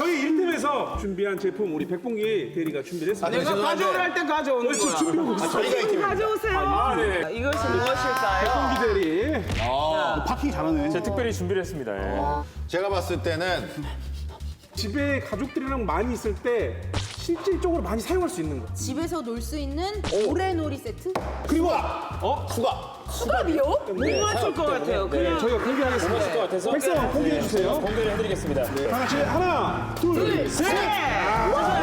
저희 인팀에서 준비한 제품 우리 백봉기 대리가 준비했습니다. 아, 내가 아, 네. 가져오라 할 땐 가져오는 거야. 그렇지, 준비하고 있어. 아, 저희가 이팀 가져오세요. 아, 네. 이것이 무엇일까요? 백봉기 대리. 파킹 잘하네. 제가 특별히 준비를 했습니다. 예. 어. 제가 봤을 때는 집에 가족들이랑 많이 있을 때 실질적으로 많이 사용할 수 있는 거. 집에서 놀 수 있는 모래놀이 세트? 그리고 어? 수갑. 수갑이요? 네. 못 맞출 것 같아요. 네. 그냥 저희가 못하실 것 같아서 백성 공개해 주세요. 공개를 해드리겠습니다. 네. 다 같이 하나, 둘, 셋. 아,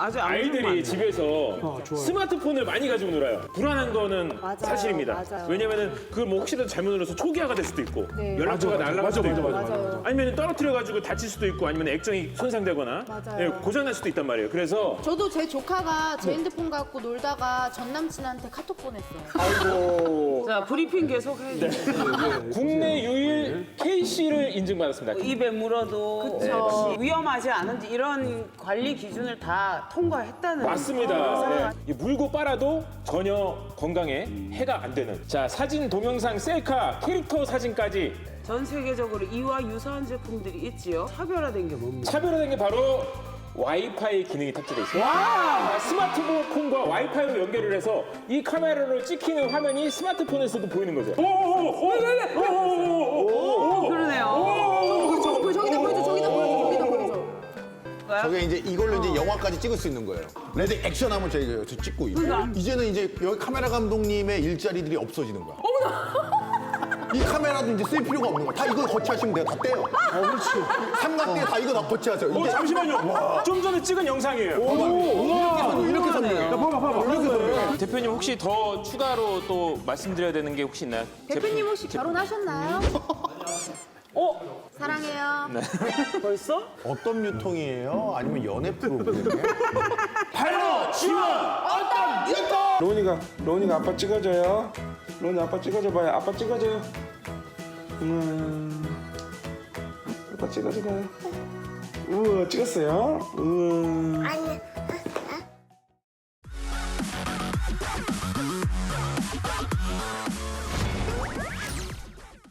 아직 아이들이 집에서 어, 스마트폰을 많이 가지고 놀아요. 불안한 거는 사실입니다. 왜냐면은 그걸 뭐 혹시라도 잘못 눌러서 초기화가 될 수도 있고 네. 연락처가 날아갈 수도 있고 아니면 떨어뜨려 가지고 다칠 수도 있고 아니면 액정이 손상되거나 맞아요. 예, 고장 날 수도 있단 말이에요. 그래서 저도 제 조카가 제 핸드폰 갖고 놀다가 전 남친한테 카톡 보냈어요. 아이고 자 브리핑 계속해. 네. 국내 유일 KC를 인증받았습니다. 입에 물어도 네. 뭐 위험하지 않은지 이런 관리 기준을 다 통과했다는 맞습니다. 네. 이 물고 빨아도 전혀 건강에 해가 안 되는. 자, 사진, 동영상, 셀카, 캐릭터 사진까지 전 세계적으로 이와 유사한 제품들이 있지요. 차별화된 게 뭡니까? 차별화된 게 바로 와이파이 기능이 탑재되어 있습니다. 와! 스마트폰과 와이파이로 연결을 해서 이 카메라로 찍히는 화면이 스마트폰에서도 보이는 거죠. 오, 오, 오, 오, 오, 오, 오, 오, 오, 오, 오, 오, 오, 오, 오, 오, 그러네요. 오, 거야? 저게 이제 이걸로 이제 어. 영화까지 찍을 수 있는 거예요. 레드 액션 하면 저희가 여기서 찍고 있고 이제는 이제 여기 카메라 감독님의 일자리들이 없어지는 거야. 어머나. 이 카메라도 이제 쓸 필요가 없는 거야. 다 이거 거치하시면 돼요. 다 떼요. 어, 그렇지. 삼각대 다 이거 다 거치하세요. 어, 이제 잠시만요. 좀 전에 찍은 영상이에요. 봐봐. 이렇게 섰네요. 봐봐, 봐봐. 이렇게 선명해요. 네. 대표님 혹시 더 추가로 또 말씀드려야 되는 게 혹시 있나요? 대표님 혹시 결혼하셨나요? 어? 사랑해요. 벌써? 어떤 유통이에요? 아니면 연애 프로그램이에요? 로니가 로니가 아빠 찍어줘요. 로니 아빠 찍어줘봐요. 아빠 찍어줘요. 음, 아빠 찍어줘봐요. 우와 찍었어요. 우와.